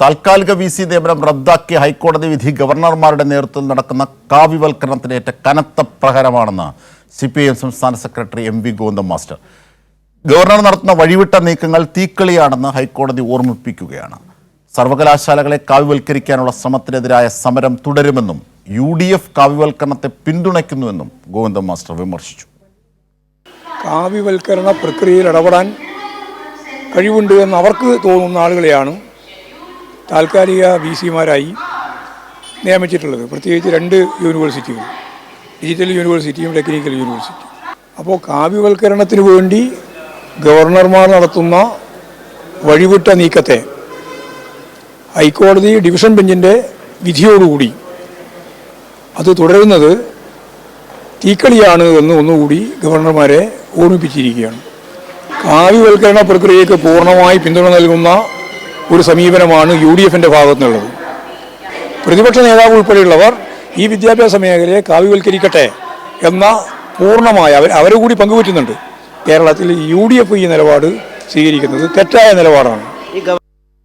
താൽക്കാലിക V C നിയമനം റദ്ദാക്കിയ ഹൈക്കോടതി വിധി ഗവർണർമാരുടെ നേതൃത്വത്തിൽ നടക്കുന്ന കാവ്യവൽക്കരണത്തിനേറ്റ കനത്ത പ്രഹരമാണെന്ന് സി പി എം സംസ്ഥാന secretary M V Govindan master. Governor നടത്തുന്ന വഴിവിട്ട നീക്കങ്ങൾ തീക്കളിയാണെന്ന് ഹൈക്കോടതി ഓർമ്മിപ്പിക്കുകയാണ്. സർവകലാശാലകളെ കാവ്യവൽക്കരിക്കാനുള്ള ശ്രമത്തിനെതിരായ സമരം തുടരുമെന്നും യു ഡി എഫ് കാവ്യവൽക്കരണത്തെ പിന്തുണയ്ക്കുന്നുവെന്നും ഗോവിന്ദം മാസ്റ്റർ വിമർശിച്ചു. കാവ്യവൽക്കരണ പ്രക്രിയയിൽ ഇടപെടാൻ കഴിവുണ്ട് എന്ന് അവർക്ക് തോന്നുന്ന ആളുകളെയാണ് താൽക്കാലിക വി സിമാരായി നിയമിച്ചിട്ടുള്ളത്. പ്രത്യേകിച്ച് രണ്ട് യൂണിവേഴ്സിറ്റികൾ. ഡിജിറ്റൽ യൂണിവേഴ്സിറ്റിയും ടെക്നിക്കൽ യൂണിവേഴ്സിറ്റിയും അപ്പോൾ കാവ്യവൽക്കരണത്തിന് വേണ്ടി ഗവർണർമാർ നടത്തുന്ന വഴിവിട്ട നീക്കത്തെ ഹൈക്കോടതി ഡിവിഷൻ ബെഞ്ചിന്റെ വിധിയോടുകൂടി അത് തുടരുന്നത് തീക്കളിയാണ് എന്ന് ഒന്നുകൂടി ഗവർണർമാരെ ഓർമ്മിപ്പിച്ചിരിക്കുകയാണ്. കാവ്യവൽക്കരണ പ്രക്രിയയ്ക്ക് പൂർണമായി പിന്തുണ നൽകുന്ന ഒരു സമീപനമാണ് യു ഡി എഫിന്റെ ഭാഗത്തു നിന്നുള്ളത് പ്രതിപക്ഷ നേതാവ് ഉൾപ്പെടെയുള്ളവർ ഈ വിദ്യാഭ്യാസ മേഖലയെ കാവ്യവൽക്കരിക്കട്ടെ എന്ന പൂർണമായ അവർ അവരെ കൂടി പങ്കുപറ്റുന്നുണ്ട് കേരളത്തിൽ യു ഡി എഫ് ഈ നിലപാട് സ്വീകരിക്കുന്നത് തെറ്റായ നിലപാടാണ്.